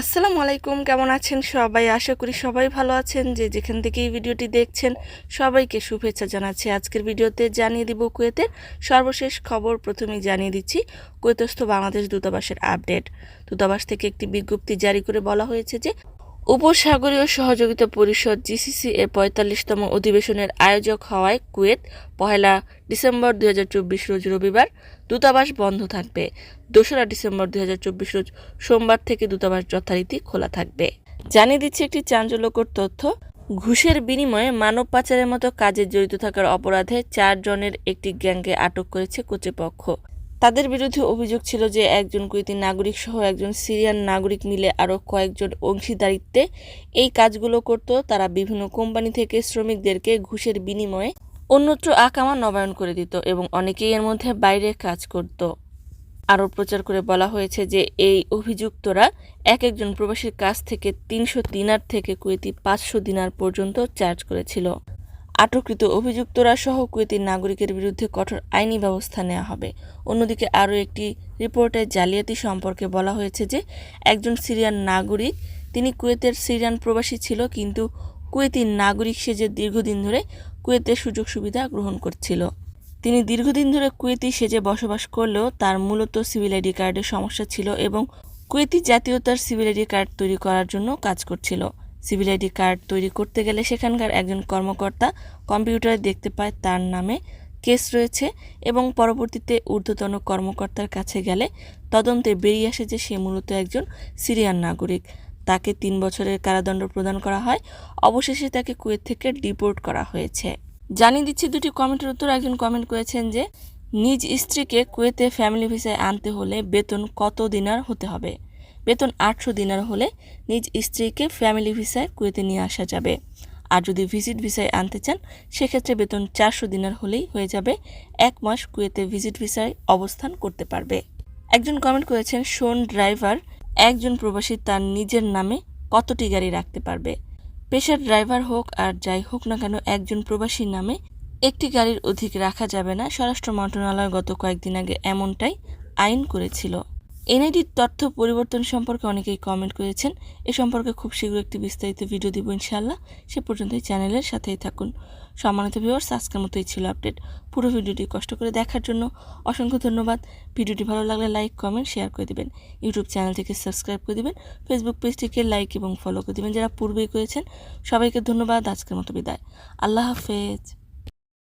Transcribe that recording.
আসসালামু আলাইকুম, কেমন আছেন সবাই? আশা করি সবাই ভালো আছেন। যে যেখান থেকে এই ভিডিওটি দেখছেন, সবাইকে শুভেচ্ছা জানাচ্ছি। আজকের ভিডিওতে জানিয়ে দিব কুয়েতের সর্বশেষ খবর। প্রথমেই জানিয়ে দিচ্ছি, কুয়েতস্থ বাংলাদেশ দূতাবাসের আপডেট। দূতাবাস থেকে একটি বিজ্ঞপ্তি জারি করে বলা হয়েছে যে উপসাগরীয় সহযোগিতা পরিষদ জিসিসি এর পঁয়তাল্লিশতম অধিবেশনের আয়োজক হওয়ায় কুয়েত পহেলা ডিসেম্বর দুই হাজার চব্বিশ রোজ রবিবার দূতাবাস বন্ধ থাকবে। দোসরা ডিসেম্বর দুই হাজার চব্বিশ রোজ সোমবার থেকে দূতাবাস যথারীতি খোলা থাকবে। জানিয়ে দিচ্ছে একটি চাঞ্চল্যকর তথ্য। ঘুষের বিনিময়ে মানব পাচারের মতো কাজে জড়িত থাকার অপরাধে চারজনের একটি গ্যাংকে আটক করেছে কর্তৃপক্ষ। তাদের বিরুদ্ধে অভিযোগ ছিল যে একজন কুয়েতি নাগরিক সহ একজন সিরিয়ান নাগরিক মিলে আরও কয়েকজন অংশীদারিত্বে এই কাজগুলো করত। তারা বিভিন্ন কোম্পানি থেকে শ্রমিকদেরকে ঘুষের বিনিময়ে অন্যত্র আকামা নবায়ন করে দিত এবং অনেকেই এর মধ্যে বাইরে কাজ করত। আরও প্রচার করে বলা হয়েছে যে এই অভিযুক্তরা এক একজন প্রবাসীর কাছ থেকে তিনশো দিনার থেকে কুয়েতি পাঁচশো দিনার পর্যন্ত চার্জ করেছিল। আটককৃত অভিযুক্তরা সহ কুয়েতির নাগরিকের বিরুদ্ধে কঠোর আইনি ব্যবস্থা নেওয়া হবে। অন্যদিকে আরও একটি রিপোর্টে জালিয়াতি সম্পর্কে বলা হয়েছে যে, একজন সিরিয়ান নাগরিক, তিনি কুয়েতের সিরিয়ান প্রবাসী ছিল, কিন্তু কুয়েতির নাগরিক সেজে দীর্ঘদিন ধরে কুয়েতের সুযোগ সুবিধা গ্রহণ করছিল। তিনি দীর্ঘদিন ধরে কুয়েতি সেজে বসবাস করলেও তার মূলত সিভিল আইডি কার্ডের সমস্যা ছিল এবং কুয়েতি জাতীয়তার সিভিল আইডি কার্ড তৈরি করার জন্য কাজ করছিল। সিভিল আইডি কার্ড তৈরি করতে গেলে সেখানকার একজন কর্মকর্তা কম্পিউটারে দেখতে পায় তার নামে কেস রয়েছে এবং পরবর্তীতে ঊর্ধ্বতন কর্মকর্তার কাছে গেলে তদন্তে বেরিয়ে আসে যে সে মূলত একজন সিরিয়ান নাগরিক। তাকে তিন বছরের কারাদণ্ড প্রদান করা হয়। অবশেষে তাকে কুয়েত থেকে ডিপোর্ট করা হয়েছে। জানিয়ে দিচ্ছি দুটি কমেন্টের উত্তর। একজন কমেন্ট করেছেন যে, নিজ স্ত্রীকে কুয়েতে ফ্যামিলি ভিসায় আনতে হলে বেতন কত দিনার হতে হবে? বেতন আটশো দিনার হলে নিজ স্ত্রীকে ফ্যামিলি ভিসায় কুয়েতে নিয়ে আসা যাবে। আর যদি ভিজিট ভিসায় আনতে চান, সেক্ষেত্রে বেতন চারশো দিনার হলেই হয়ে যাবে। এক মাস কুয়েতে ভিজিট ভিসায় অবস্থান করতে পারবে। একজন কমেন্ট করেছেন, শোন ড্রাইভার, একজন প্রবাসী তার নিজের নামে কতটি গাড়ি রাখতে পারবে? পেশার ড্রাইভার হোক আর যাই হোক না কেন, একজন প্রবাসীর নামে একটি গাড়ির অধিক রাখা যাবে না। স্বরাষ্ট্র মন্ত্রণালয় গত কয়েকদিন আগে এমনটাই আইন করেছিল। এনআইডির তথ্য পরিবর্তন সম্পর্কে অনেকেই কমেন্ট করেছেন। এ সম্পর্কে খুব শীঘ্র একটি বিস্তারিত ভিডিও দিব ইনশাল্লাহ সে পর্যন্ত এই চ্যানেলের সাথেই থাকুন। সম্মানিত ভিউয়ার্স আজকের মতো এই ছিল আপডেট পুরো ভিডিওটি কষ্ট করে দেখার জন্য অসংখ্য ধন্যবাদ। ভিডিওটি ভালো লাগলে লাইক কমেন্ট শেয়ার করে দেবেন। ইউটিউব চ্যানেলটিকে সাবস্ক্রাইব করে দিবেন। ফেসবুক পেজটিকে লাইক এবং ফলো করে দিবেন যারা পূর্বেই করেছেন। সবাইকে ধন্যবাদ। আজকের মতো বিদায়। আল্লাহ হাফেজ।